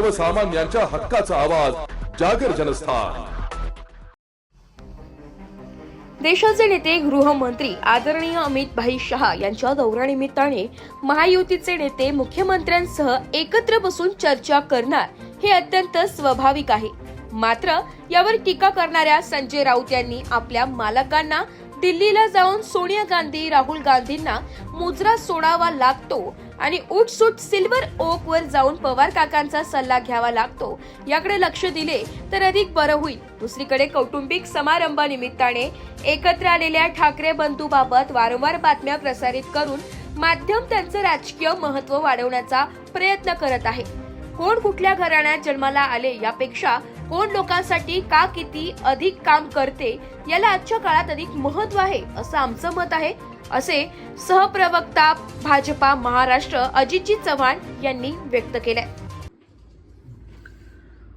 सर्वसामान्यांच्या हक्काचा आवाज जागर जनस्थान. देशाचे नेते गृहमंत्री आदरणीय अमित भाई शहा यांच्या दौऱ्यानिमित्ताने महायुतीचे नेते मुख्यमंत्र्यांसह एकत्र बसून चर्चा करणार हे अत्यंत स्वाभाविक आहे. मात्र यावर टीका करणाऱ्या संजय राऊत यांनी आपल्या मालकांना दिल्लीला जाऊन सोनिया गांधी राहुल गांधींना मुजरा सोडावा लागतो आणि उठसूट सिल्वर ओक वर जाऊन पवार काकांचा सल्ला घ्यावा लागतो. याकडे लक्ष दिले तर अधिक बरं होईल. दुसरीकडे कौटुंबिक समारंभानिमित्ताने एकत्र आलेल्या ठाकरे बंधूबाबत वारंवार बातम्या प्रसारित करून माध्यम त्यांचं राजकीय महत्त्व वाढवण्याचा प्रयत्न करत आहे. कोण कुठल्या घराण्यात जन्माला आले यापेक्षा कोण लोकांसाठी का किती अधिक काम करते याला आजच्या काळात अधिक महत्त्व आहे असं आमचं मत आहे. असे सहप्रवक्ता भाजपा महाराष्ट्र अजितजी चव्हाण यांनी व्यक्त केलंय.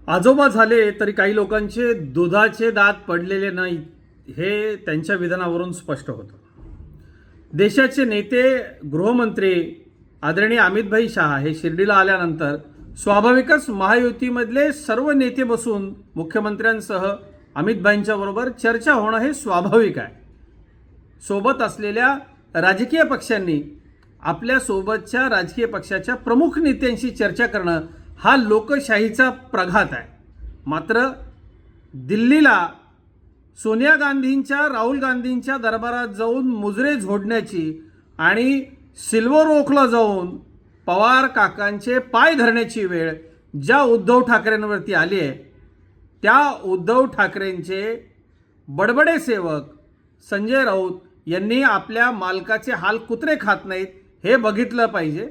आजोबा झाले तरी काही लोकांचे दुधाचे दात पडलेले नाही हे त्यांच्या विधानावरून स्पष्ट होतं. देशाचे नेते गृहमंत्री आदरणीय अमितभाई शहा हे शिर्डीला आल्यानंतर स्वाभाविकच महायुतीमधले सर्व नेते बसून मुख्यमंत्र्यांसह अमितभाईंच्या बरोबर चर्चा होणं हे स्वाभाविक आहे. सोबत असलेल्या राजकीय पक्षांनी आपल्या सोबतच्या राजकीय पक्षाच्या प्रमुख नेत्यांशी चर्चा करणं हा लोकशाहीचा प्रघात आहे. मात्र दिल्लीला सोनिया गांधींच्या राहुल गांधींच्या दरबारात जाऊन मुजरे झोडण्याची आणि सिल्वर ओखला जाऊन पवार काकांचे पाय धरण्याची वेळ ज्या उद्धव ठाकरेंवरती आली आहे त्या उद्धव ठाकरेंचे बडबडे सेवक संजय राऊत यांनी आपल्या मालकाचे हाल कुत्रे खात नाहीत हे बघितलं पाहिजे.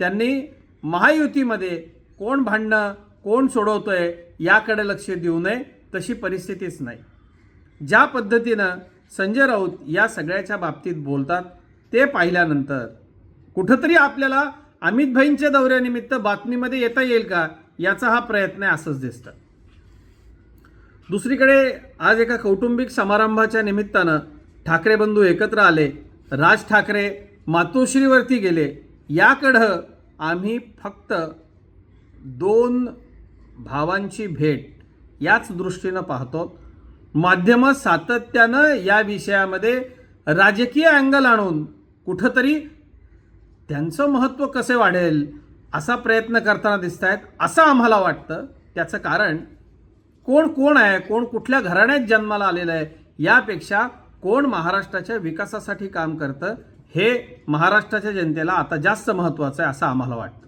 त्यांनी महायुतीमध्ये कोण भांडणं कोण सोडवतोय याकडे लक्ष देऊ नये तशी परिस्थितीच नाही. ज्या पद्धतीनं संजय राऊत या सगळ्याच्या बाबतीत बोलतात ते पाहिल्यानंतर कुठंतरी आपल्याला अमित भाईंच्या दौऱ्यानिमित्त बातमीमध्ये येता येईल का? याचा हा प्रयत्न आहे असंच दिसतं. दुसरीकडे आज एका कौटुंबिक समारंभाच्या निमित्तानं ठाकरे बंधू एकत्र आले. राज ठाकरे मातोश्रीवरती गेले. याकडं आम्ही फक्त दोन भावांची भेट याच दृष्टीनं पाहतो. माध्यमं सातत्यानं या विषयामध्ये राजकीय अँगल आणून कुठंतरी त्यांचं महत्त्व कसे वाढेल असा प्रयत्न करताना दिसत आहेत असं आम्हाला वाटतं. त्याचं कारण कोण कोण आहे कोण कुठल्या घराण्यात जन्माला आलेलं आहे यापेक्षा कोण महाराष्ट्राच्या विकासासाठी काम करतं हे महाराष्ट्राच्या जनतेला आता जास्त महत्त्वाचं आहे असं आम्हाला वाटतं.